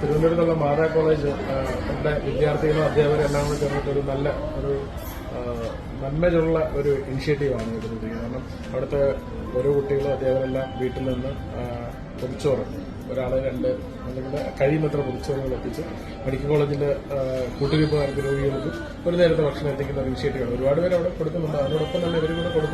തിരുവനന്തപുരത്തുള്ള മാതാ കോളേജ് എന്റെ വിദ്യാർത്ഥികളും അധ്യാപകരും എല്ലാം കൂടി ചേർന്നിട്ട് ഒരു നല്ല ഒരു നന്മയുള്ള ഒരു ഇനിഷ്യേറ്റീവാണ് എടുത്തിരിക്കുന്നത് കാരണം അവിടുത്തെ ഓരോ കുട്ടികളും അധ്യാപകരെല്ലാം വീട്ടിൽ നിന്ന് പൊടിച്ചോറ് ഒരാൾ രണ്ട് അല്ലെങ്കിൽ കഴിയുന്നത്ര പൊതിച്ചോറുകൾ എത്തിച്ച് മെഡിക്കൽ കോളേജിൽ കൂട്ടുവയ്പ്പുകാർക്ക് രോഗികൾക്ക് ഒരു നേരത്തെ ഭക്ഷണം എത്തിക്കുന്ന ഒരു ഇനിഷ്യേറ്റീവാണ്. ഒരുപാട് പേര് അവിടെ കൊടുക്കുന്നുണ്ട്. അതിനോടൊപ്പം തന്നെ ഇവരും കൂടെ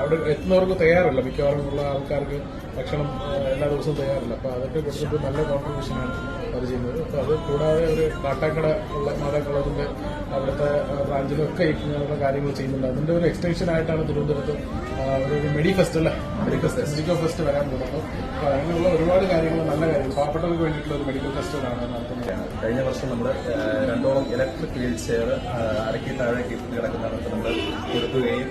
അവിടെ എത്തുന്നവർക്ക് തയ്യാറല്ല. മിക്കവാറും ഉള്ള ആൾക്കാർക്ക് ഭക്ഷണം എല്ലാ ദിവസവും തയ്യാറല്ല. അപ്പോൾ അതൊക്കെ കൊടുത്തിട്ട് നല്ല കോൺട്രിബ്യൂഷനാണ് അത് ചെയ്യുന്നത്. അപ്പോൾ അത് കൂടാതെ ഒരു കാട്ടാക്കട ഉള്ള മാതാ കോളേജിന്റെ അവിടുത്തെ ബ്രാഞ്ചിലും ഒക്കെ ഇങ്ങനെയുള്ള കാര്യങ്ങൾ ചെയ്യുന്നുണ്ട്. അതിന്റെ ഒരു എക്സ്റ്റൻഷൻ ആയിട്ടാണ് തിരുവനന്തപുരത്ത് ഒരു മെഡി ഫെസ്റ്റ് അല്ലേ? മെഡിക്കൽ മെഡിക്കൽ ഫെസ്റ്റ് വരാൻ പോകുന്നത്. അപ്പോൾ അങ്ങനെയുള്ള ഒരുപാട് കാര്യങ്ങൾ നല്ല കാര്യങ്ങൾ. പാവപ്പെട്ടവർക്ക് വേണ്ടിയിട്ടുള്ള ഒരു മെഡിക്കൽ ഫെസ്റ്റിലാണ് നടത്തുന്നത്. കഴിഞ്ഞ വർഷം നമ്മൾ രണ്ടോളം ഇലക്ട്രിക് വീൽ ചെയർ അരക്കി താഴേക്ക് കിടക്കുന്ന നമ്മൾ കൊടുക്കുകയും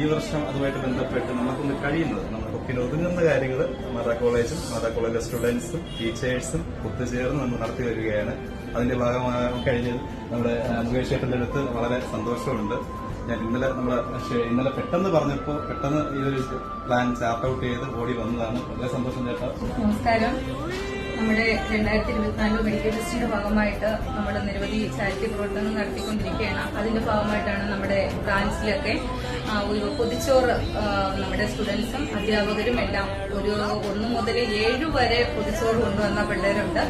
ഈ വർഷം അതുമായിട്ട് ബന്ധപ്പെട്ട് നമുക്കൊന്ന് കഴിയുന്നത്. നമ്മുടെ ഒക്കിൽ ഒതുങ്ങുന്ന കാര്യങ്ങൾ മാതാ കോളേജും മാതാ കോളേജിലെ സ്റ്റുഡൻസും ടീച്ചേഴ്സും ഒത്തുചേർന്ന് നമ്മൾ നടത്തി വരികയാണ്. അതിന്റെ ഭാഗമായി കഴിഞ്ഞ് നമ്മുടെ മുകേഷ് ചേട്ടന്റെ അടുത്ത് വളരെ സന്തോഷമുണ്ട്. ഞാൻ ഇന്നലെ പക്ഷേ ഇന്നലെ പെട്ടെന്ന് പറഞ്ഞപ്പോൾ പെട്ടെന്ന് ഈ ഒരു പ്ലാൻ ചാർട്ട് ഔട്ട് ചെയ്ത് ഓടി വന്നതാണ്. വളരെ സന്തോഷം ചേട്ടാ. നമസ്കാരം. നമ്മുടെ രണ്ടായിരത്തി ഇരുപത്തിനാല് മെഡിക്കൽ ഫെസ്റ്റിന്റെ ഭാഗമായിട്ട് നമ്മൾ നിരവധി ചാരിറ്റി പ്രവർത്തനങ്ങൾ നടത്തിക്കൊണ്ടിരിക്കുകയാണ്. അതിന്റെ ഭാഗമായിട്ടാണ് നമ്മുടെ ബ്രാഞ്ചിലൊക്കെ ഒരു പൊതിച്ചോറ് നമ്മുടെ സ്റ്റുഡൻസും അധ്യാപകരും എല്ലാം ഒരു ഒന്ന് മുതൽ ഏഴ് വരെ പൊതിച്ചോറ് കൊണ്ടുവന്ന പിള്ളേരുണ്ട്.